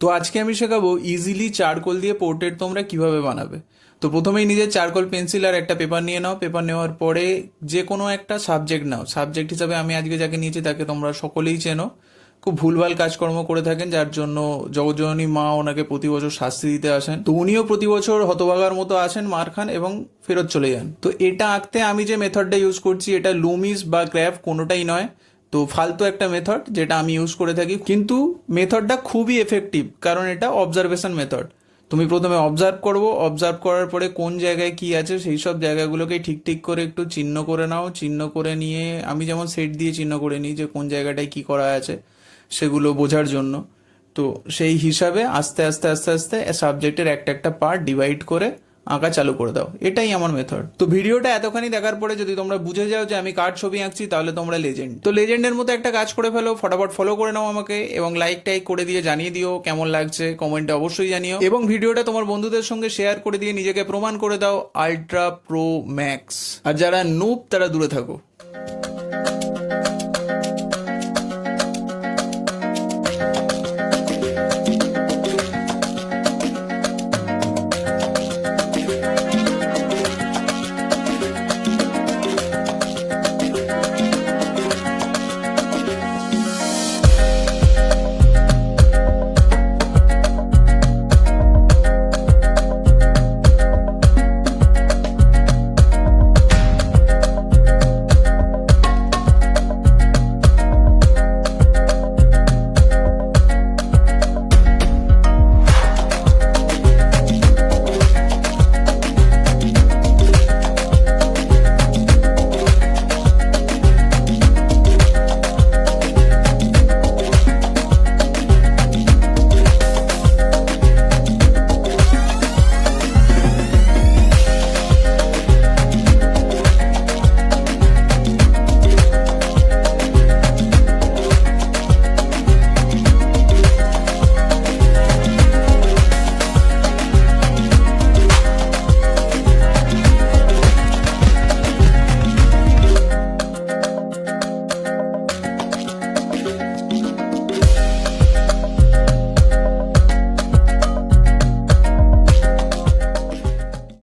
তো আজকে আমি শেখাবো ইজিলি চারকোল দিয়ে পোর্ট্রেট তোমরা কীভাবে বানাবে। তো প্রথমেই নিজের চারকোল পেন্সিল আর একটা পেপার নিয়ে নাও। পেপার নেওয়ার পরে যে কোনো একটা সাবজেক্ট নাও। সাবজেক্ট হিসাবে আমি আজকে যাকে নিয়েছি তাকে তোমরা সকলেই চেনো। খুব ভুলভাল কাজকর্ম করে থাকেন, যার জন্য জগজ্জননী মা ওনাকে প্রতি বছর শাস্তি দিতে আসেন। তো উনিও প্রতি বছর হতভাগার মতো আসেন, মার খান এবং ফেরত চলে যান। তো এটা আঁকতে আমি যে মেথডটা ইউজ করছি, এটা লুমিস বা ক্র্যাফ কোনোটাই নয়। তো ফালতু একটা মেথড যেটা আমি ইউজ করে থাকি। কিন্তু মেথডটা খুবই এফেক্টিভ কারণ এটা অবজারভেশন মেথড তুমি প্রথমে অবজার্ভ করব অবজার্ভ করার পরে কোন জায়গায় কি আছে, সেই সব জায়গাগুলোকে ঠিক ঠিক করে একটু চিহ্ন করে নাও। চিহ্ন করে নিয়ে, আমি যেমন সেট দিয়ে চিহ্ন করে নিই যে কোন জায়গাটায় কি করা আছে, সেগুলো বোঝার জন্য। তো সেই হিসাবে আস্তে আস্তে আস্তে আস্তে সাবজেক্টের একটা একটা পার্ট ডিভাইড করে আঁকা চালু করে দাও। এটাই আমার মেথড তো ভিডিওটা এতখানি দেখার পরে যদি তোমরা বুঝে যাও যে আমি কার ছবি আঁকছি, তাহলে তোমরা লেজেন্ড তো লেজেন্ডের মতো একটা কাজ করে ফেলো, ফটাফট ফলো করে নাও আমাকে এবং লাইক টাইক করে দিয়ে জানিয়ে দিও কেমন লাগছে কমেন্টে অবশ্যই জানিও। এবং ভিডিওটা তোমার বন্ধুদের সঙ্গে শেয়ার করে দিয়ে নিজেকে প্রমাণ করে দাও আলট্রা প্রো ম্যাক্স আর যারা নুপ তারা দূরে থাকো।